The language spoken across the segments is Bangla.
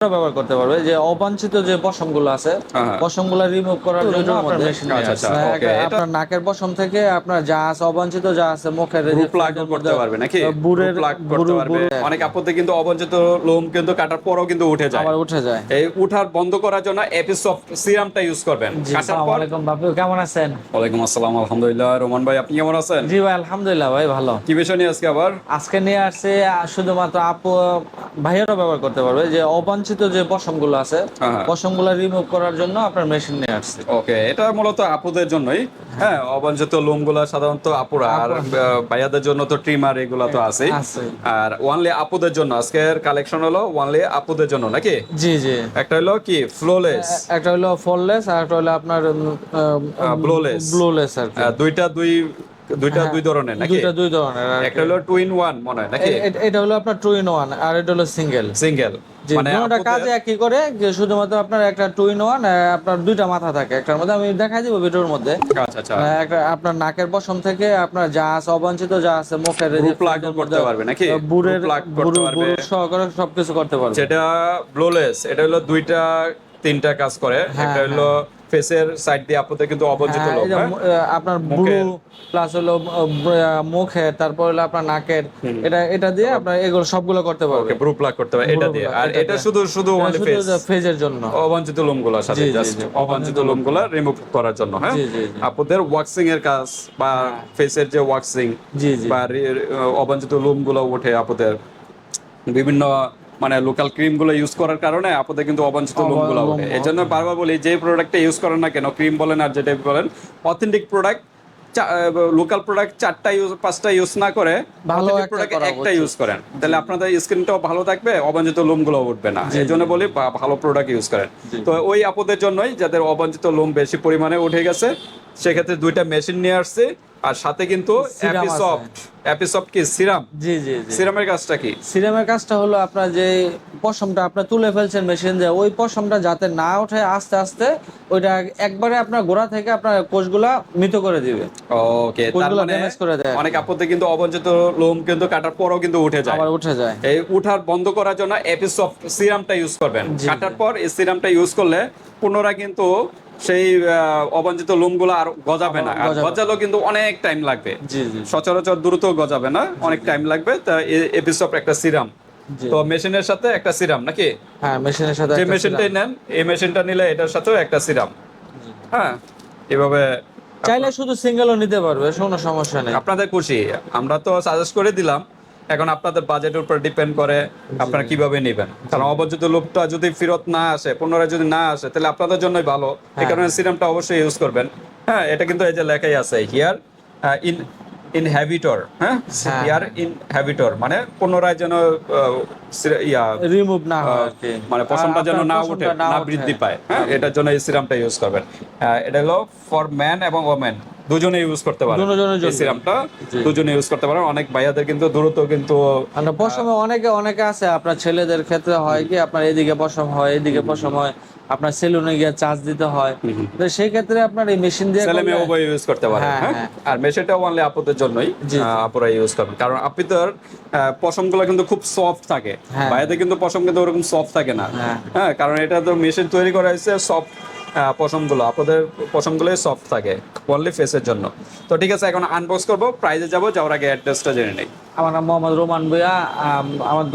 ব্যবহার করতে পারবে যে অবাঞ্ছিত যে পশমগুলো আছে হ্যাঁ। পশমগুলো রিমুভ করার জন্য আপনার মেশিন আচ্ছা, আচ্ছা, আপনার নাকের পশম থেকে আপনার যা আছে অবাঞ্ছিত যা আছে মুখের প্লাগ করতে পারবে নাকি? বুড়ের প্লাগ করতে পারবে। অনেক আপত্তি কিন্তু অবঞ্চিত লোম কিন্তু কাটার পরও কিন্তু উঠে যায়। আবার উঠে যায়। এই উঠার বন্ধ করার জন্য এপিসফট সিরামটা ইউজ করবেন। কাটার আসসালামু পর আলাইকুম বাপু কেমন আছেন? ওয়ালাইকুম আসসালাম আলহামদুলিল্লাহ। রোমান ভাই আপনি কেমন আছেন? জি ভাই আলহামদুলিল্লাহ ভাই ভালো। কি বিষয় নিয়ে আজকে আবার? আজকে নিয়ে আসছে শুধুমাত্র আপু ভাইয়েরও ব্যবহার করতে পারবে যে অবাঞ্ছিত যে পশমগুলো আছে হ্যাঁ। পশমগুলো রিমুভ করার জন্য আপনার মেশিন নিয়ে আসছে। ওকে এটা মূলত আপুদের জন্যই। হ্যাঁ অবাঞ্ছিত লোমগুলা সাধারণত আপুরা আর ভাইয়াদের জন্য তো ট্রিমার এগুলা তো আছে। আর ওয়ানলি আপুদের জন্য আজকের কালেকশন হলো ওয়ানলি আপুদের জন্য নাকি? জি জি। একটা হলো কি? ফ্লোলেস একটা হলো ফললেস আর একটা হলো আপনার blowless। ব্লোলেস আর দুইটা দুই দুইটা দুই ধরনের নাকি? দুইটা দুই ধরনের একটা হলো টু ইন ওয়ান মনে হয় নাকি? এটা হলো আপনার টু ইন ওয়ান আর এটা হলো সিঙ্গেল সিঙ্গেল মানে দুটোটা আপুদের- কাজে একই করে যে শুধুমাত্র আপনার একটা টু ইন ওয়ান আপনার দুইটা মাথা থাকে। একটার মধ্যে আমি দেখাই দিব ভিডিওর মধ্যে। আচ্ছা আচ্ছা। একটা আপনার নাকের পশম থেকে আপনার যা আছে অবাঞ্ছিত যা আছে মুখের যে Group করতে পারবে নাকি? বুড়ের plug করতে পারবে। সহকারে সবকিছু করতে পারবে। যেটা ব্লোলেস এটা হলো দুইটা তিনটা কাজ করে। হ্যাঁ, একটা হলো ফেসের সাইড দিয়ে আপুদের কিন্তু অবঞ্চিত হ্যাঁ, লোক হ্যাঁ? আপনার বুড়ো প্লাস হলো মুখের তারপর হলো আপনার নাকের এটা এটা দিয়ে আপনার এগুলো সবগুলো করতে পারবে। ওকে ব্রু প্লাগ করতে হবে এটা দিয়ে। আর এটা শুধু শুধু এটা অনলি শুধু ফেস ফেজের জন্য। অবাঞ্ছিত লোমগুলোর সাথে জাস্ট। অবাঞ্ছিত লোমগুলো রিমুভ করার জন্য হ্যাঁ। আপুদের ওয়াক্সিং এর কাজ বা ফেসের যে ওয়াক্সিং জি জি। বা অবাঞ্ছিত লোমগুলো ওঠে আপনাদের বিভিন্ন মানে লোকাল ক্রিমগুলো ইউজ করার কারণে আপনাদের কিন্তু অবাঞ্ছিত অবা- লোমগুলো ওঠে। এই জন্য বারবার বলি যে প্রোডাক্টটা ইউজ করেন না কেন ক্রিম বলেন আর যেটা বলেন অথেন্টিক প্রোডাক্ট লোকাল প্রোডাক্ট চারটা ইউজ পাঁচটা ইউজ না করে ভালো প্রোডাক্ট একটা ইউজ করেন। তাহলে আপনাদের স্কিনটাও ভালো থাকবে অবাঞ্ছিত লোমগুলো উঠবে না। এই জন্য বলি ভালো প্রোডাক্ট ইউজ করেন। তো ওই আপুদের জন্যই যাদের অবাঞ্ছিত লোম বেশি পরিমাণে উঠে গেছে সেক্ষেত্রে দুইটা মেশিন নিয়ে আসছে আর সাথে কিন্তু অ্যাপিসফট অ্যাপিসফট কি? সিরাম? জি জি সিরামের কাজটা কি? সিরামের কাজটা হলো আপনার যে পশমটা আপনি তুলে ফেলছেন মেশিন দিয়ে ওই পশমটা যাতে না ওঠে আস্তে আস্তে ওইটা একবারে আপনার গোড়া থেকে আপনার কোষগুলা মৃত করে দিবে। ওকে তার মানে করে দেয় অনেক আপত্তি কিন্তু অবঞ্চিত লোম কিন্তু কাটার পরও কিন্তু উঠে যায়। আবার উঠে যায়। এই উঠার বন্ধ করার জন্য এপিসফট সিরামটা ইউজ করবেন। কাটার পর এই সিরামটা ইউজ করলে পুনরায় কিন্তু সেই অবাঞ্ছিত লোমগুলো আর গজাবে না। আর। গজালেও কিন্তু অনেক টাইম লাগবে। সচরাচর দ্রুত গজাবে না অনেক টাইম লাগবে। তা এপিসফট একটা সিরাম। তো মেশিনের সাথে একটা সিরাম নাকি? হ্যাঁ মেশিনের সাথে যে মেশিনটাই নেন এই মেশিনটা নিলে এটার সাথেও একটা সিরাম। হ্যাঁ এভাবে চাইলে শুধু সিঙ্গেলও নিতে পারবে কোনো সমস্যা নেই। আপনাদের খুশি। আমরা তো সাজেস্ট করে দিলাম। এখন আপনাদের বাজেটের উপর ডিপেন্ড করে আপনারা কীভাবে নেবেন। কারণ অবচিত লোকটা যদি ফেরত না আসে পুনরায় যদি না আসে তাহলে আপনাদের জন্যই ভালো। এই কারণে সিরামটা অবশ্যই ইউজ করবেন। হ্যাঁ এটা কিন্তু এই যে লেখাই আছে হিয়ার ইন ইনহ্যাবিটর হ্যাঁ? হ্যাঁ, হিয়ার ইনহ্যাবিটর মানে পুনরায় যেন ইয়া রিমুভ না হয়। মানে পশমটা যেন না উঠে না বৃদ্ধি পায় হ্যাঁ? এটার জন্য এই সিরামটা ইউজ করবেন। এটা হলো ফর ম্যান এবং ওমেন দুজনে ইউজ করতে পারেন। দুজনের জন্য। সিরামটা দুজনে ইউজ করতে পারেন। অনেক ভাইয়াদের কিন্তু দ্রুত কিন্তু আর পশমে অনেকে অনেকে আছে আপনার ছেলেদের ক্ষেত্রে হয় কি আপনার এদিকে পশম হয় এদিকে পশম হয় আপনার সেলুনে গিয়ে চার্জ দিতে হয়। তো সেই ক্ষেত্রে আপনার এই মেশিন দিয়ে ছেলে মেয়ে উভয় ইউজ করতে পারেন হ্যাঁ, হ্যাঁ? হ্যাঁ। আর মেশিনটা অনলি আপুদের জন্যই আপুরা ইউজ করবেন কারণ আপুদের পশমগুলো কিন্তু খুব সফট থাকে। ভাইয়াদের কিন্তু পশম কিন্তু ওরকম সফট থাকে না। হ্যাঁ। হ্যাঁ কারণ এটা তো মেশিন তৈরি করা হয়েছে সফট পশমগুলো, আপনাদের পশমগুলোই সফট থাকে অনলি ফেসের জন্য। তো ঠিক আছে, এখন আনবক্স করব প্রাইজে যাব, যাওয়ার আগে অ্যাড্রেসটা জেনে নেই। আমার নাম মোহাম্মদ রোমান আম, আমার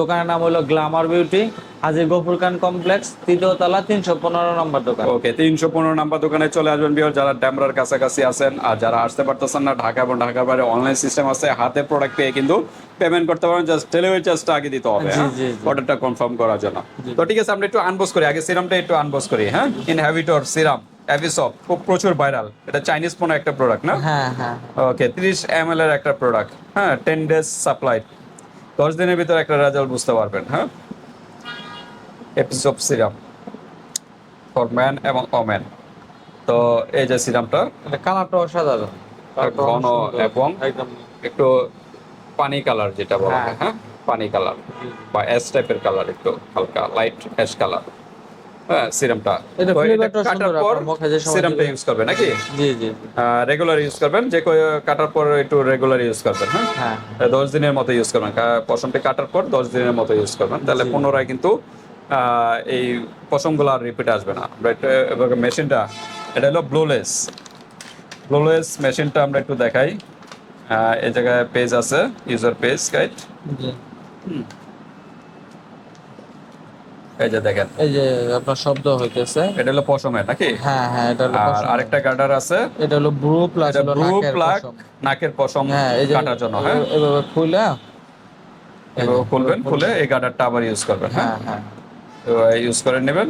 দোকানের নাম হলো গ্লামার বিউটি হাজির গফুর খান কমপ্লেক্স তৃতীয় তলা তিনশো পনেরো নম্বর দোকান। ওকে তিনশো পনেরো নাম্বার দোকানে চলে আসবেন বিয়ার যারা ড্যামরার কাছাকাছি আছেন আর যারা আসতে পারতেছেন না ঢাকা এবং ঢাকার বাইরে অনলাইন সিস্টেম আছে হাতে প্রোডাক্ট পেয়ে কিন্তু পেমেন্ট করতে পারেন জাস্ট ডেলিভারি চার্জটা আগে দিতে হবে জি, হ্যাঁ। অর্ডারটা কনফার্ম করার জন্য। তো ঠিক আছে আমরা একটু আনবক্স করি আগে সিরামটা একটু আনবক্স করি হ্যাঁ? ইনহ্যাবিটর সিরাম অ্যাভিসপ খুব প্রচুর ভাইরাল এটা চাইনিজ কোনো একটা প্রোডাক্ট না? হ্যাঁ হ্যাঁ। ওকে তিরিশ এম এর একটা প্রোডাক্ট হ্যাঁ টেন ডেজ সাপ্লাই দশ দিনের ভিতরে একটা রেজাল্ট বুঝতে পারবেন হ্যাঁ? এপিসোড সিরাম ফর ম্যান এবং ওমেন তো এই যে সিরামটা এটা কালারটা অসাধারণ। ঘন এবং একদম একটু পানি কালার যেটা বলা হয় হ্যাঁ। হ্যাঁ? পানি কালার বা অ্যাশ টাইপের কালার একটু হালকা লাইট অ্যাশ কালার হ্যাঁ সিরামটা কাটার পর সিরামটা ইউজ করবে নাকি? জি জি। রেগুলার ইউজ করবেন যে কাটার পর একটু রেগুলার ইউজ করবেন হ্যাঁ? হ্যাঁ। দশ দিনের মতো ইউজ করবেন। পশমটি কাটার পর দশ দিনের মতো ইউজ করবেন। তাহলে পুনরায় কিন্তু এই পশমগুলো আর রিপিট আসবে না। মেশিনটা এটা হলো ব্লোলেস ব্লোলেস মেশিনটা আমরা একটু দেখাই। এই জায়গায় পেজ আছে ইউজার পেজ গাইড জি। এই যে দেখেন। এই যে আপনার শব্দ হইতেছে। এটা হলো পশমের নাকি? হ্যাঁ হ্যাঁ এটা হলো আর আরেকটা গার্ডার আছে। এটা হলো ব্রু প্লাস এটা ব্রু পশম। নাকের পশম হ্যাঁ কাটার জন্য হ্যাঁ? এভাবে খুলে। এভাবে খুলবেন খুলে এই গার্ডারটা আবার ইউজ করবেন হ্যাঁ? হ্যাঁ হ্যাঁ। ইউজ করে নেবেন।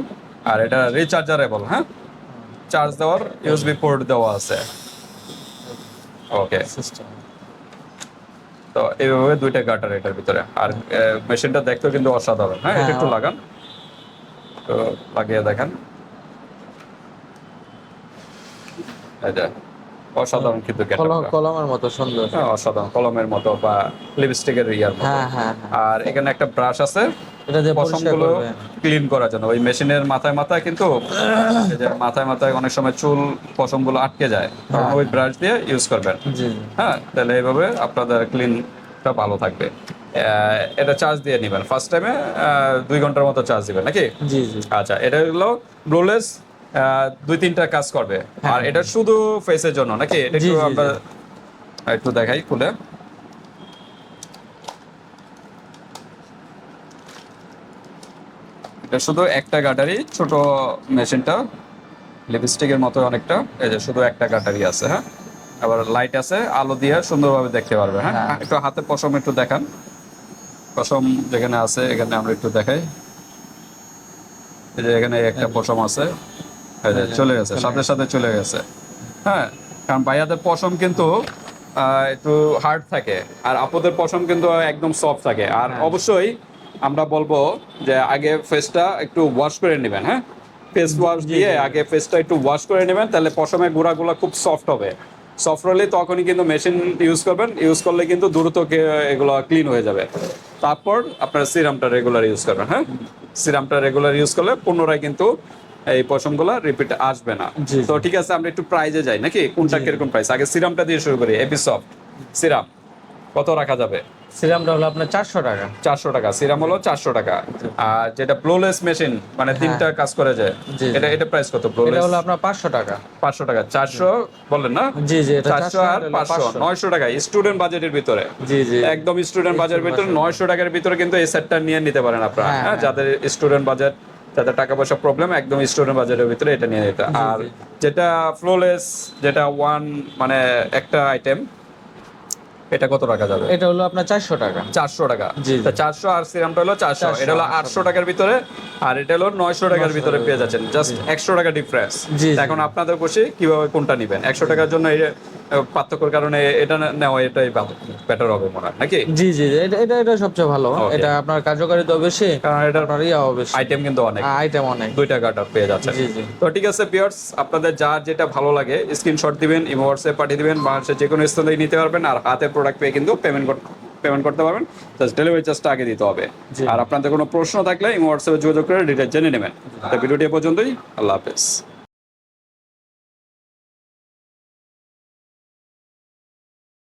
আর এটা রিচার্জারেবল হ্যাঁ? চার্জ দেওয়ার ইউএসবি পোর্ট দেওয়া আছে। ওকে তো এইভাবে দুইটা গাটার এটার ভিতরে। আর মেশিনটা দেখতেও কিন্তু অসাধারণ হ্যাঁ? এটা একটু লাগান। তো লাগিয়ে দেখেন। অসাধারণ কিন্তু কলমের মতো সুন্দর। হ্যাঁ, অসাধারণ। কলমের মতো বা লিপস্টিকের ইয়ার হ্যাঁ হ্যাঁ আর এখানে একটা ব্রাশ আছে। এটা পরিষ্কার পশমগুলো ক্লিন করার জন্য। ওই মেশিনের মাথায় মাথায় কিন্তু মাথায় মাথায় অনেক সময় চুল পশমগুলো আটকে যায়। তখন ওই ব্রাশ দিয়ে ইউজ করবেন। হ্যাঁ তাহলে এইভাবে আপনাদের ক্লিনটা ভালো থাকবে। এটা চার্জ দিয়ে নেবেন। ফার্স্ট টাইমে দুই ঘণ্টার মতো চার্জ দিবেন নাকি? জি জি। আচ্ছা এটা হলো ব্লোলেস দুই তিনটা কাজ করবে। আর এটা শুধু ফেসের জন্য নাকি? এটা হ্যাঁ। একটু আমরা একটু দেখাই খুলে। এটা শুধু একটা গাটারি ছোট মেশিনটা লিপস্টিকের মতো অনেকটা। এই যে শুধু একটা গাটারি আছে হ্যাঁ? আবার লাইট আছে আলো দিয়ে সুন্দরভাবে দেখতে পারবে হ্যাঁ? হ্যাঁ। একটু হাতে পশম একটু দেখান। পশম যেখানে আছে এখানে আমরা একটু দেখাই। এই যে এখানে একটা পশম আছে। চলে গেছে সাথে সাথে চলে গেছে। হ্যাঁ কারণ ভাইয়াদের পশম কিন্তু একটু হার্ড থাকে আর আপুদের পশম কিন্তু একদম সফট থাকে। আর অবশ্যই আমরা বলব যে আগে ফেসটা একটু ওয়াশ করে নেবেন হ্যাঁ? ফেস ওয়াশ দিয়ে আগে ফেসটা একটু ওয়াশ করে নেবেন তাহলে পশমের গুঁড়াগুলো খুব সফট হবে। সফট হলে তখনই কিন্তু মেশিন ইউজ করবেন ইউজ করলে কিন্তু দ্রুত এগুলো ক্লিন হয়ে যাবে। তারপর আপনার সিরামটা রেগুলার ইউজ করবেন হ্যাঁ? সিরামটা রেগুলার ইউজ করলে পুনরায় কিন্তু এই পশমগুলো রিপিট আসবে না। তো ঠিক আছে আমরা একটু প্রাইজে যাই নাকি? কোনটা কীরকম প্রাইস আগে সিরামটা দিয়ে শুরু করি এপিসফট সিরাম কত রাখা যাবে? সিরামটা হলো আপনার চারশো টাকা। চারশো টাকা সিরাম হলো চারশো টাকা। আর যেটা ব্লোলেস মেশিন মানে তিনটা কাজ করে যায় হ্যাঁ। এটা এটা প্রাইস কত ব্লোলেস? হলো আপনার পাঁচশো টাকা। পাঁচশো টাকা চারশো বললেন না? জি জি চারশো আর পাঁচশো নয়শো টাকা স্টুডেন্ট বাজেটের ভিতরে। জি জি। একদম স্টুডেন্ট বাজারের ভিতরে নয়শো টাকার ভিতরে কিন্তু এই সেটটা নিয়ে নিতে পারেন আপনারা। হ্যাঁ, হ্যাঁ যাদের স্টুডেন্ট বাজেট যাদের টাকা পয়সা প্রবলেম একদম স্টুডেন্ট বাজারের ভিতরে এটা নিয়ে নিতে। আর যেটা ফ্লোলেস যেটা ওয়ান মানে একটা আইটেম এটা কত টাকা যাবে? এটা হলো আপনার চারশো টাকা। চারশো টাকা। জি। চারশো আর সিরামটা হলো চারশো। 400, এটা হলো আটশো টাকার ভিতরে আর এটা হলো নয়শো টাকার ভিতরে পেয়ে যাচ্ছেন। জাস্ট একশো টাকা ডিফারেন্স। এখন আপনাদের খুশি কীভাবে কোনটা নিবেন? একশো টাকার জন্য পার্থক্যর কারণে এটা নেওয়া এটাই বেটার হবে মনে হয় নাকি? জি জি এটা এটা সবচেয়ে ভালো। এটা আপনার কার্যকারিতা বেশি কারণ এটা আপনার ইয়াও বেশি আইটেম কিন্তু অনেক। আইটেম অনেক। দুইটা গার্ডার পেয়ে যাচ্ছেন। জি, জি। তো ঠিক আছে পিয়ার্স আপনাদের যার যেটা ভালো লাগে স্ক্রিনশট দিবেন ইমো হোয়াটসঅ্যাপ পাঠিয়ে দিবেন বাংলাদেশের যে কোনো স্থান থেকে নিতে পারবেন আর হাতে প্রোডাক্ট পেয়ে কিন্তু পেমেন্ট পেমেন্ট করতে পারবেন। জাস্ট ডেলিভারি চার্জটা আগে দিতে হবে। আর আপনাদের কোনো প্রশ্ন থাকলে ইমো হোয়াটসঅ্যাপে যোগাযোগ করে ডিটেল জেনে নেবেন। তো ভিডিওটি পর্যন্তই আল্লাহ হাফেজ।